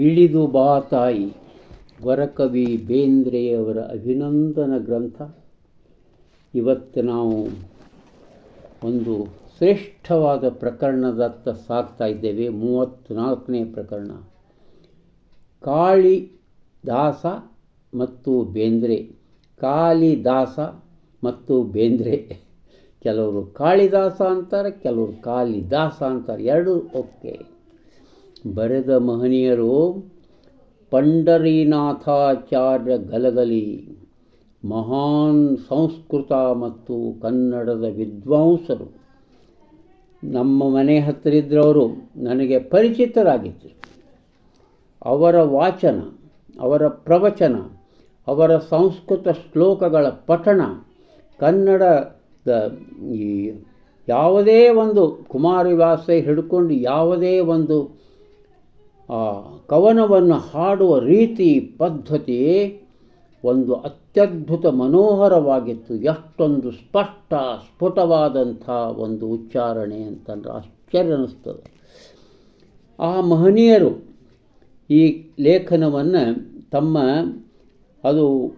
ಇಳಿದು ಬಾ ತಾಯಿ. ವರಕವಿ ಬೇಂದ್ರೆಯವರ ಅಭಿನಂದನ ಗ್ರಂಥ. ಇವತ್ತು ನಾವು ಒಂದು ಶ್ರೇಷ್ಠವಾದ ಪ್ರಕರಣದತ್ತ ಸಾಕ್ತಾ ಇದ್ದೇವೆ. ಮೂವತ್ತ್ನಾಲ್ಕನೇ ಪ್ರಕರಣ. ಕಾಳಿದಾಸ ಮತ್ತು ಬೇಂದ್ರೆ. ಕಾಳಿದಾಸ ಮತ್ತು ಬೇಂದ್ರೆ. ಕೆಲವರು ಕಾಳಿದಾಸ ಅಂತಾರೆ, ಕೆಲವರು ಕಾಳಿದಾಸ ಅಂತಾರೆ. ಎರಡೂ ಓಕೆ. ಬರೆದ ಮಹನೀಯರು, ಪಂಡರೀನಾಥಾಚಾರ್ಯ ಗಲಗಲಿ, ಮಹಾನ್ ಸಂಸ್ಕೃತ ಮತ್ತು ಕನ್ನಡದ ವಿದ್ವಾಂಸರು. ನಮ್ಮ ಮನೆ ಹತ್ತಿರ ಇದ್ದರವರು ನನಗೆ ಪರಿಚಿತರಾಗಿದ್ದರು. ಅವರ ವಾಚನ, ಅವರ ಪ್ರವಚನ, ಅವರ ಸಂಸ್ಕೃತ ಶ್ಲೋಕಗಳ ಪಠಣ, ಕನ್ನಡದ ಈ ಯಾವುದೇ ಒಂದು ಕುಮಾರವ್ಯಾಸ ಹಿಡ್ಕೊಂಡು ಯಾವುದೇ ಒಂದು ಕವನವನ್ನು ಹಾಡುವ ರೀತಿ, ಪದ್ಧತಿ ಒಂದು ಅತ್ಯದ್ಭುತ ಮನೋಹರವಾಗಿತ್ತು. ಎಷ್ಟೊಂದು ಸ್ಪಷ್ಟ, ಸ್ಫುಟವಾದಂಥ ಒಂದು ಉಚ್ಚಾರಣೆ ಅಂತಂದ್ರೆ ಆಶ್ಚರ್ಯ ಅನ್ನಿಸ್ತದೆ. ಆ ಮಹನೀಯರು ಈ ಲೇಖನವನ್ನು ತಮ್ಮ ಅದು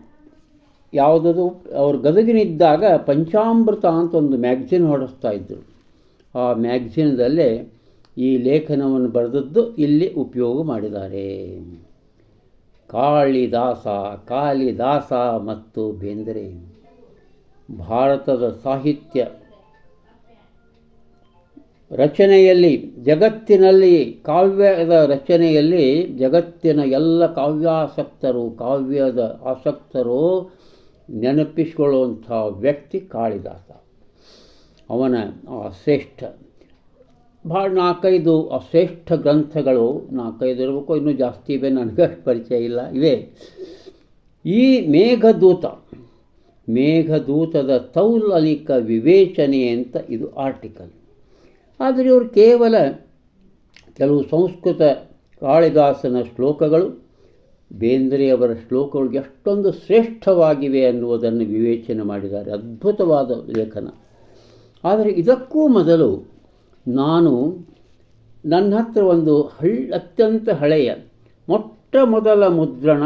ಯಾವುದದು, ಅವ್ರು ಗದಗಿನಿದ್ದಾಗ ಪಂಚಾಮೃತ ಅಂತ ಒಂದು ಮ್ಯಾಗ್ಝಿನ್ ಹೊಡೆಸ್ತಾ ಇದ್ದರು ಆ ಮ್ಯಾಗ್ಝಿನ್ದಲ್ಲೇ ಈ ಲೇಖನವನ್ನು ಬರೆದದ್ದು ಇಲ್ಲಿ ಉಪಯೋಗ ಮಾಡಿದ್ದಾರೆ. ಕಾಳಿದಾಸ ಕಾಳಿದಾಸ ಮತ್ತು ಬೇಂದ್ರೆ. ಭಾರತದ ಸಾಹಿತ್ಯ ರಚನೆಯಲ್ಲಿ, ಜಗತ್ತಿನಲ್ಲಿ, ಕಾವ್ಯದ ರಚನೆಯಲ್ಲಿ ಜಗತ್ತಿನ ಎಲ್ಲ ಕಾವ್ಯಾಸಕ್ತರು, ಕಾವ್ಯದ ಆಸಕ್ತರು ನೆನಪಿಸಿಕೊಳ್ಳುವಂಥ ವ್ಯಕ್ತಿ ಕಾಳಿದಾಸ. ಅವನ ಆ ಶ್ರೇಷ್ಠ ಭಾಳ ನಾಲ್ಕೈದು ಶ್ರೇಷ್ಠ ಗ್ರಂಥಗಳು ನಾಲ್ಕೈದು ಇರಬೇಕು ಇನ್ನೂ ಜಾಸ್ತಿ ಇವೆ, ನನಗೆ ಪರಿಚಯ ಇಲ್ಲ. ಇವೆ. ಈ ಮೇಘದೂತ, ಮೇಘದೂತದ ತೌಲಲಿಕ ವಿವೇಚನೆ ಅಂತ ಇದು ಆರ್ಟಿಕಲ್ ಆದರೆ ಇವರು ಕೇವಲ ಕೆಲವು ಸಂಸ್ಕೃತ ಕಾಳಿದಾಸನ ಶ್ಲೋಕಗಳು, ಬೇಂದ್ರೆಯವರ ಶ್ಲೋಕಗಳು ಎಷ್ಟೊಂದು ಶ್ರೇಷ್ಠವಾಗಿವೆ ಅನ್ನುವುದನ್ನು ವಿವೇಚನೆ ಮಾಡಿದ್ದಾರೆ. ಅದ್ಭುತವಾದ ಲೇಖನ. ಆದರೆ ಇದಕ್ಕೂ ಮೊದಲು ನಾನು ನನ್ನ ಹತ್ರ ಒಂದು ಹಳ್, ಅತ್ಯಂತ ಹಳೆಯ, ಮೊಟ್ಟ ಮೊದಲ ಮುದ್ರಣ,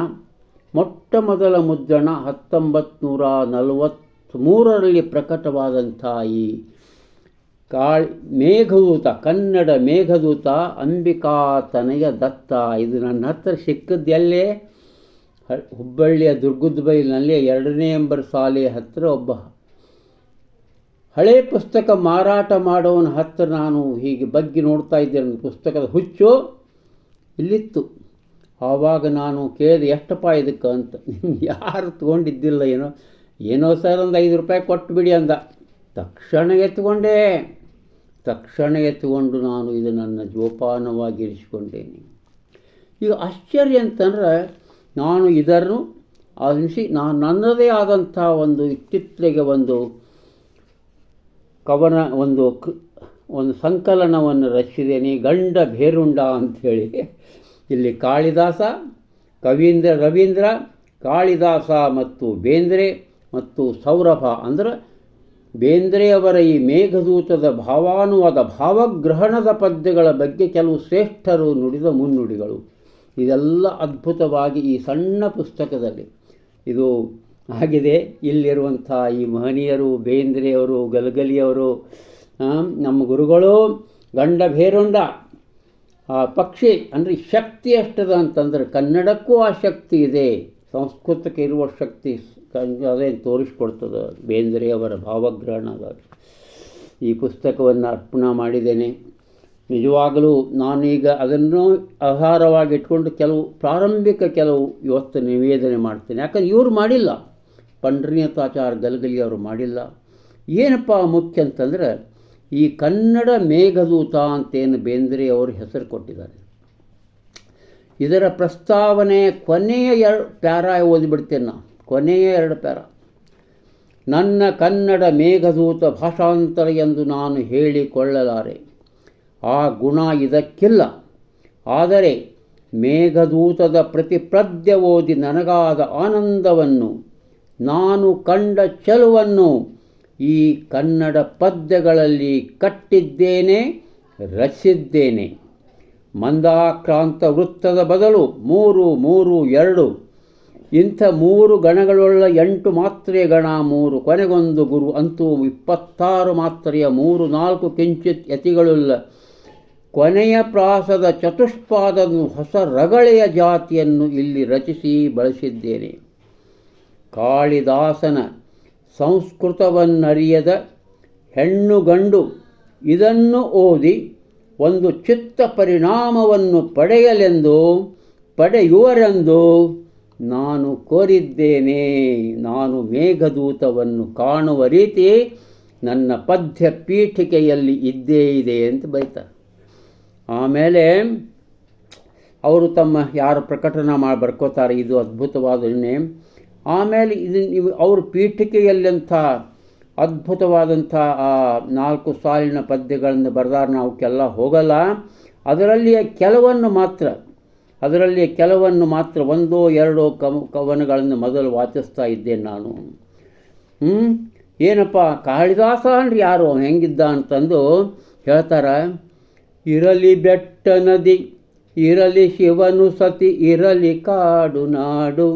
ಮೊಟ್ಟ ಮೊದಲ ಮುದ್ರಣ ಹತ್ತೊಂಬತ್ತು ನೂರ ನಲವತ್ತ್ಮೂರರಲ್ಲಿ ಪ್ರಕಟವಾದಂಥ ಈ ಕಾಳ್, ಮೇಘದೂತ, ಕನ್ನಡ ಮೇಘದೂತ ಅಂಬಿಕಾ ತನಯ ದತ್ತ. ಇದು ನನ್ನ ಹತ್ರ ಸಿಕ್ಕದ್ದೆಲ್ಲೇ ಹುಬ್ಬಳ್ಳಿಯ ದುರ್ಗದ ಬೈಲಿನಲ್ಲಿ ಎರಡನೇ ಎಂಬರ್ ಶಾಲೆಯ ಹತ್ತಿರ ಒಬ್ಬ ಹಳೆ ಪುಸ್ತಕ ಮಾರಾಟ ಮಾಡೋವನ ಹತ್ತಿರ ನಾನು ಹೀಗೆ ಬಗ್ಗೆ ನೋಡ್ತಾ ಇದ್ದೆ. ನನ್ನ ಪುಸ್ತಕದ ಹುಚ್ಚು ಇಲ್ಲಿತ್ತು. ಆವಾಗ ನಾನು ಕೇಳಿದೆ ಎಷ್ಟಪ್ಪ ಇದಕ್ಕೆ? ಅಂತ. ಯಾರು ತೊಗೊಂಡಿದ್ದಿಲ್ಲ, ಏನೋ ಏನೋ ಸರ್ ಒಂದು ಐದು ರೂಪಾಯಿ ಕೊಟ್ಟು ಬಿಡಿ ಅಂದ. ತಕ್ಷಣ ಎತ್ಕೊಂಡೆ ತಕ್ಷಣ ಎತ್ಕೊಂಡು ನಾನು ಇದು ನನ್ನ ಜೋಪಾನವಾಗಿ ಇರಿಸಿಕೊಂಡೇನೆ ಈಗ ಆಶ್ಚರ್ಯ ಅಂತಂದ್ರೆ, ನಾನು ಇದನ್ನು ಅನಿಸಿ ನಾನು ನನ್ನದೇ ಆದಂಥ ಒಂದು ಇತ್ತಿತ್ತಲಿಗೆ ಒಂದು ಕವನ ಒಂದು ಒಂದು ಸಂಕಲನವನ್ನು ರಚಿಸಿದ್ದೇನೆ ಗಂಡ ಭೇರುಂಡ ಅಂಥೇಳಿ. ಇಲ್ಲಿ ಕಾಳಿದಾಸ, ಕವೀಂದ್ರ ರವೀಂದ್ರ, ಕಾಳಿದಾಸ ಮತ್ತು ಬೇಂದ್ರೆ ಮತ್ತು ಸೌರಭ ಅಂದ್ರೆ ಬೇಂದ್ರೆಯವರ ಈ ಮೇಘದೂತದ ಭಾವಾನುವಾದ ಭಾವಗ್ರಹಣದ ಪದ್ಯಗಳ ಬಗ್ಗೆ ಕೆಲವು ಶ್ರೇಷ್ಠರು ನುಡಿದ ಮುನ್ನುಡಿಗಳು. ಇದೆಲ್ಲ ಅದ್ಭುತವಾಗಿ ಈ ಸಣ್ಣ ಪುಸ್ತಕದಲ್ಲಿ, ಇದು ಆಗಿದೆ. ಇಲ್ಲಿರುವಂಥ ಈ ಮಹನೀಯರು, ಬೇಂದ್ರೆಯವರು, ಗಲಗಲಿಯವರು ನಮ್ಮ ಗುರುಗಳು, ಗಂಡ ಭೇರುಂಡ, ಆ ಪಕ್ಷಿ ಅಂದರೆ ಶಕ್ತಿ ಎಷ್ಟದ ಅಂತಂದರೆ ಕನ್ನಡಕ್ಕೂ ಆ ಶಕ್ತಿ ಇದೆ. ಸಂಸ್ಕೃತಕ್ಕೆ ಇರುವ ಶಕ್ತಿ ಅದೇನು ತೋರಿಸ್ಕೊಡ್ತದೆ ಬೇಂದ್ರೆಯವರ ಭಾವಗ್ರಹಣದ ಈ ಪುಸ್ತಕವನ್ನು ಅರ್ಪಣ ಮಾಡಿದ್ದೇನೆ. ನಿಜವಾಗಲೂ ನಾನೀಗ ಅದನ್ನು ಆಧಾರವಾಗಿ ಇಟ್ಕೊಂಡು ಕೆಲವು ಪ್ರಾರಂಭಿಕ ಕೆಲವು ಇವತ್ತು ನಿವೇದನೆ ಮಾಡ್ತೇನೆ. ಯಾಕಂದ್ರೆ ಇವರು ಮಾಡಿಲ್ಲ. ಪಂಡ್ರಿನಾಥಾಚಾರ ಗಲಗಲಿ ಅವರು ಮಾಡಿಲ್ಲ. ಏನಪ್ಪ ಮುಖ್ಯ ಅಂತಂದರೆ, ಈ ಕನ್ನಡ ಮೇಘದೂತ ಅಂತೇನು ಬೇಂದ್ರೆ ಅವರು ಹೆಸರು ಕೊಟ್ಟಿದ್ದಾರೆ. ಇದರ ಪ್ರಸ್ತಾವನೆ ಕೊನೆಯ ಎರಡು ಪ್ಯಾರ ಓದಿಬಿಡ್ತೇನೆ ನಾನು. ಕೊನೆಯ ಎರಡು ಪ್ಯಾರ. ನನ್ನ ಕನ್ನಡ ಮೇಘದೂತ ಭಾಷಾಂತರ ಎಂದು ನಾನು ಹೇಳಿಕೊಳ್ಳಲಾರೆ. ಆ ಗುಣ ಇದಕ್ಕಿಲ್ಲ. ಆದರೆ ಮೇಘದೂತದ ಪ್ರತಿಪ್ರದ್ಯ ಓದಿ ನನಗಾದ ಆನಂದವನ್ನು ನಾನು ಕಂಡ ಚೆಲುವನ್ನು ಈ ಕನ್ನಡ ಪದ್ಯಗಳಲ್ಲಿ ಕಟ್ಟಿದ್ದೇನೆ ರಚಿಸಿದ್ದೇನೆ ಮಂದಾಕ್ರಾಂತ ವೃತ್ತದ ಬದಲು ಮೂರು ಮೂರು, ಎರಡು. ಇಂಥ ಮೂರು ಗಣಗಳುಳ್ಳ ಎಂಟು ಮಾತ್ರೆಯ ಗಣ, ಮೂರು ಕೊನೆಗೊಂದು ಗುರು ಅಂತೂ ಇಪ್ಪತ್ತಾರು ಮಾತ್ರೆಯ ಮೂರು, ನಾಲ್ಕು ಕಿಂಚಿತ್ ಯತಿಗಳುಳ್ಳ ಕೊನೆಯ ಪ್ರಾಸದ ಚತುಷ್ಪಾದನ್ನು ಹೊಸ ರಗಳೆಯ ಜಾತಿಯನ್ನು ಇಲ್ಲಿ ರಚಿಸಿ ಬಳಸಿದ್ದೇನೆ. ಕಾಳಿದಾಸನ ಸಂಸ್ಕೃತವನ್ನರಿಯದ ಹೆಣ್ಣು ಗಂಡು ಇದನ್ನು ಓದಿ ಒಂದು ಚಿತ್ತ ಪರಿಣಾಮವನ್ನು ಪಡೆಯಲೆಂದು ಪಡೆಯುವರೆಂದು ನಾನು ಕೋರಿದ್ದೇನೆ. ನಾನು ಮೇಘದೂತವನ್ನು ಕಾಣುವ ರೀತಿ ನನ್ನ ಪದ್ಯ ಪೀಠಿಕೆಯಲ್ಲಿ ಇದ್ದೇ ಇದೆ ಅಂತ ಬೈತಾರೆ ಆಮೇಲೆ ಅವರು ತಮ್ಮ ಯಾರು ಪ್ರಕಟಣೆ ಮಾಡಿ ಬರ್ಕೋತಾರೆ. ಇದು ಅದ್ಭುತವಾದ ಆಮೇಲೆ ಇದು ನೀವು ಅವ್ರ ಪೀಠಿಕೆಯಲ್ಲಂಥ ಅದ್ಭುತವಾದಂಥ ಆ ನಾಲ್ಕು ಸಾಲಿನ ಪದ್ಯಗಳನ್ನು ಬರೆದಾರ ನಾವು ಕೆಲ ಹೋಗಲ್ಲ. ಅದರಲ್ಲಿಯ ಕೆಲವನ್ನು ಮಾತ್ರ ಅದರಲ್ಲಿ ಕೆಲವನ್ನು ಮಾತ್ರ ಒಂದೋ ಎರಡೋ ಕವ ಕವನಗಳನ್ನು ಮೊದಲು ವಾಚಿಸ್ತಾ ಇದ್ದೇನೆ ನಾನು. ಏನಪ್ಪ? ಕಾಳಿದಾಸ ಅಂದ್ರೆ ಯಾರು ಹೆಂಗಿದ್ದ ಅಂತಂದು ಹೇಳ್ತಾರೆ, ಇರಲಿ ಬೆಟ್ಟ ನದಿ, ಇರಲಿ ಶಿವನು ಸತಿ, ಇರಲಿ ಕಾಡು ನಾಡು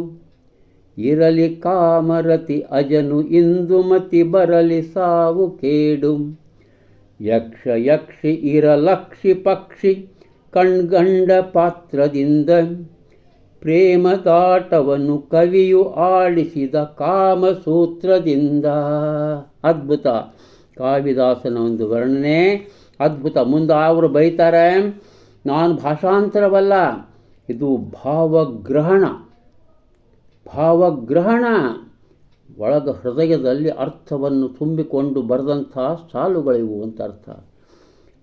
ಇರಲಿ ಕಾಮರತಿ ಅಜನು ಇಂದುಮತಿ ಬರಲಿ ಸಾವು ಕೇಡು. ಯಕ್ಷ ಯಕ್ಷಿ ಇರಲಕ್ಷಿ ಪಕ್ಷಿ ಕಣ್ಗಂಡ ಪಾತ್ರದಿಂದ. ಪ್ರೇಮದಾಟವನ್ನು ಕವಿಯು ಆಡಿಸಿದ ಕಾಮಸೂತ್ರದಿಂದ. ಅದ್ಭುತ. ಕಾವಿದಾಸನ ಒಂದು ವರ್ಣನೆ. ಅದ್ಭುತ. ಮುಂದೆ ಅವರು ಬೈತಾರೆ, ನಾನು ಭಾಷಾಂತರವಲ್ಲ, ಇದು ಭಾವಗ್ರಹಣ. ಭಾವಗ್ರಹಣ. ಒಳಗ ಹೃದಯದಲ್ಲಿ ಅರ್ಥವನ್ನು ತುಂಬಿಕೊಂಡು ಬರೆದಂಥ ಸಾಲುಗಳಿವು ಅಂತ ಅರ್ಥ.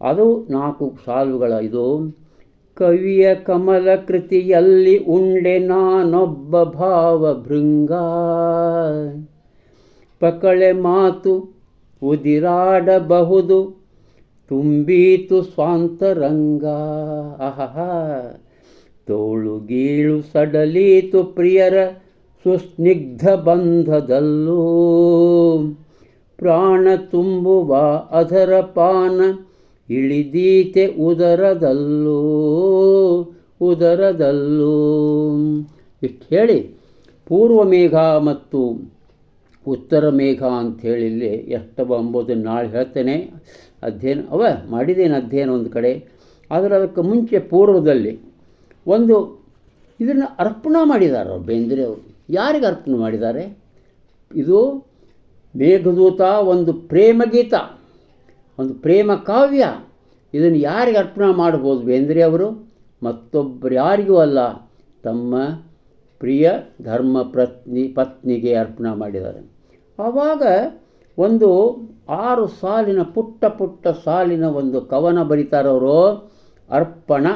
ಅದು ನಾಲ್ಕು ಸಾಲುಗಳ ಇದು. ಕವಿಯ ಕಮಲ ಕೃತಿಯಲ್ಲಿ ಉಂಡೆ ನಾನೊಬ್ಬ ಭಾವ ಭೃಂಗ ಪಕಳೆ ಮಾತು ಉದಿರಾಡಬಹುದು, ತುಂಬೀತು ಸ್ವಾಂತರಂಗ. ಅಹಹ. ತೋಳು ಗೀಳು ಸಡಲೀತು ಪ್ರಿಯರ ಸುಸ್ನಿಗ್ಧ ಬಂಧದಲ್ಲೂ ಪ್ರಾಣ ತುಂಬುವ ಅದರ ಪಾನ ಇಳಿದೀತೆ ಉದರದಲ್ಲೂ ಉದರದಲ್ಲೂ. ಇಷ್ಟು ಹೇಳಿ, ಪೂರ್ವ ಮೇಘ ಮತ್ತು ಉತ್ತರ ಮೇಘ ಅಂಥೇಳಿ ಇಲ್ಲಿ ಎಷ್ಟವ ಬಂಬೋದು ನಾಳೆ ಹೇಳ್ತೇನೆ. ಅಧ್ಯಯನ, ಅವ ಮಾಡಿದ್ದೇನೆ ಅಧ್ಯಯನ ಒಂದು ಕಡೆ. ಆದರೆ ಅದಕ್ಕೆ ಮುಂಚೆ ಪೂರ್ವದಲ್ಲಿ ಒಂದು ಇದನ್ನು ಅರ್ಪಣಾ ಮಾಡಿದ್ದಾರೆ ಅವರು, ಬೇಂದ್ರೆ ಅವರು. ಯಾರಿಗೆ ಅರ್ಪಣೆ ಮಾಡಿದ್ದಾರೆ? ಇದು ಮೇಘದೂತ ಒಂದು ಪ್ರೇಮಗೀತ ಒಂದು ಪ್ರೇಮ ಕಾವ್ಯ. ಇದನ್ನು ಯಾರಿಗೆ ಅರ್ಪಣೆ ಮಾಡ್ಬೋದು ಬೇಂದ್ರೆ ಅವರು? ಮತ್ತೊಬ್ಬರು ಯಾರಿಗೂ ಅಲ್ಲ, ತಮ್ಮ ಪ್ರಿಯ ಧರ್ಮ ಪತ್ನಿ, ಪತ್ನಿಗೆ ಅರ್ಪಣೆ ಮಾಡಿದ್ದಾರೆ. ಆವಾಗ ಒಂದು ಆರು ಸಾಲಿನ, ಪುಟ್ಟ ಪುಟ್ಟ ಸಾಲಿನ ಒಂದು ಕವನ ಬರೀತಾರವರು ಅರ್ಪಣ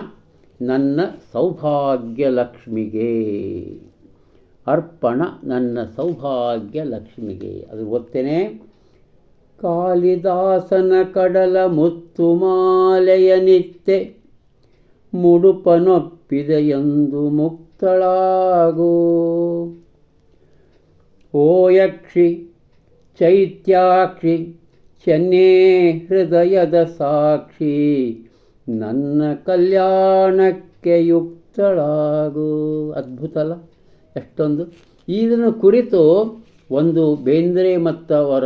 ನನ್ನ ಸೌಭಾಗ್ಯ ಲಕ್ಷ್ಮಿಗೆ. ಅರ್ಪಣ ನನ್ನ ಸೌಭಾಗ್ಯ ಲಕ್ಷ್ಮಿಗೆ. ಅದು ಒತ್ತೇನೆ ಕಾಳಿದಾಸನ ಕಡಲ ಮುತ್ತು ಮಾಲೆಯ ನಿತ್ಯ ಮುಡುಪನೊಪ್ಪಿದೆಯೆಂದು ಮುಕ್ತಳಾಗೋ. ಯಕ್ಷಿ, ಚೈತ್ಯಾಕ್ಷಿ, ಚೆನ್ನೇ ಹೃದಯದ ಸಾಕ್ಷಿ, ನನ್ನ ಕಲ್ಯಾಣಕ್ಕೆ ಯುಕ್ತಳಾಗು. ಅದ್ಭುತ ಅಲ್ಲ? ಎಷ್ಟೊಂದು. ಇದನ್ನು ಕುರಿತು ಒಂದು ಬೇಂದ್ರೆ ಮತ್ತು ಅವರ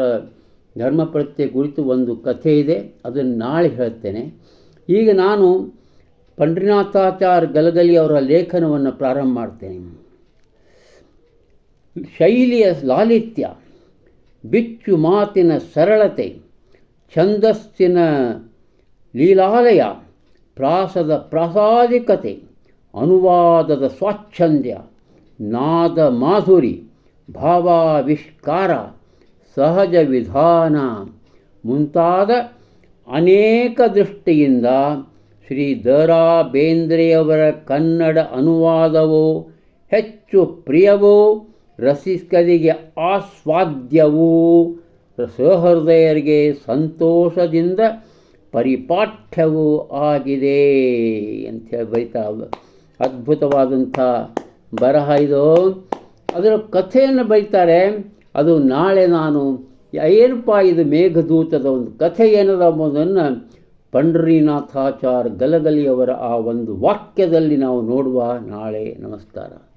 ಧರ್ಮಪ್ರತ್ಯೆ ಕುರಿತು ಒಂದು ಕಥೆ ಇದೆ, ಅದನ್ನು ನಾಳೆ ಹೇಳ್ತೇನೆ. ಈಗ ನಾನು ಪಂಡ್ರಿನಾಥಾಚಾರ್ ಗಲಗಲಿ ಅವರ ಲೇಖನವನ್ನು ಪ್ರಾರಂಭ ಮಾಡ್ತೇನೆ. ಶೈಲಿಯ ಲಾಲಿತ್ಯ, ಬಿಚ್ಚು ಮಾತಿನ ಸರಳತೆ, ಛಂದಸ್ಸಿನ ಲೀಲಾಲಯ, ಪ್ರಾಸದ ಪ್ರಾಸಾದಿಕತೆ, ಅನುವಾದದ ಸ್ವಾಚ್ಛಂದ್ಯ ನಾದ ಮಾಧುರಿ ಭಾವಾವಿಷ್ಕಾರ ಸಹಜ ವಿಧಾನ ಮುಂತಾದ ಅನೇಕ ದೃಷ್ಟಿಯಿಂದ ಶ್ರೀ ದರಾ ಬೇಂದ್ರೆಯವರ ಕನ್ನಡ ಅನುವಾದವೋ, ಹೆಚ್ಚು ಪ್ರಿಯವೋ, ರಸಿಕರಿಗೆ ಆಸ್ವಾದ್ಯವೂ, ಸಹೃದಯರಿಗೆ ಸಂತೋಷದಿಂದ ಪರಿಪಾಠ್ಯವೂ ಆಗಿದೆ ಅಂತ ಬೈತಾ ಅದ್ಭುತವಾದಂಥ ಬರಹ ಇದು. ಅದರ ಕಥೆಯನ್ನು ಬೈತಾರೆ ಅದು ನಾಳೆ ನಾನು ಏನಪ್ಪ ಇದು ಮೇಘದೂತದ ಒಂದು ಕಥೆ ಏನದ ಎಂಬುದನ್ನು ಪಂಡರೀನಾಥಾಚಾರ್ ಗಲಗಲಿಯವರ ಆ ಒಂದು ವಾಕ್ಯದಲ್ಲಿ ನಾವು ನೋಡುವ ನಾಳೆ ನಮಸ್ಕಾರ.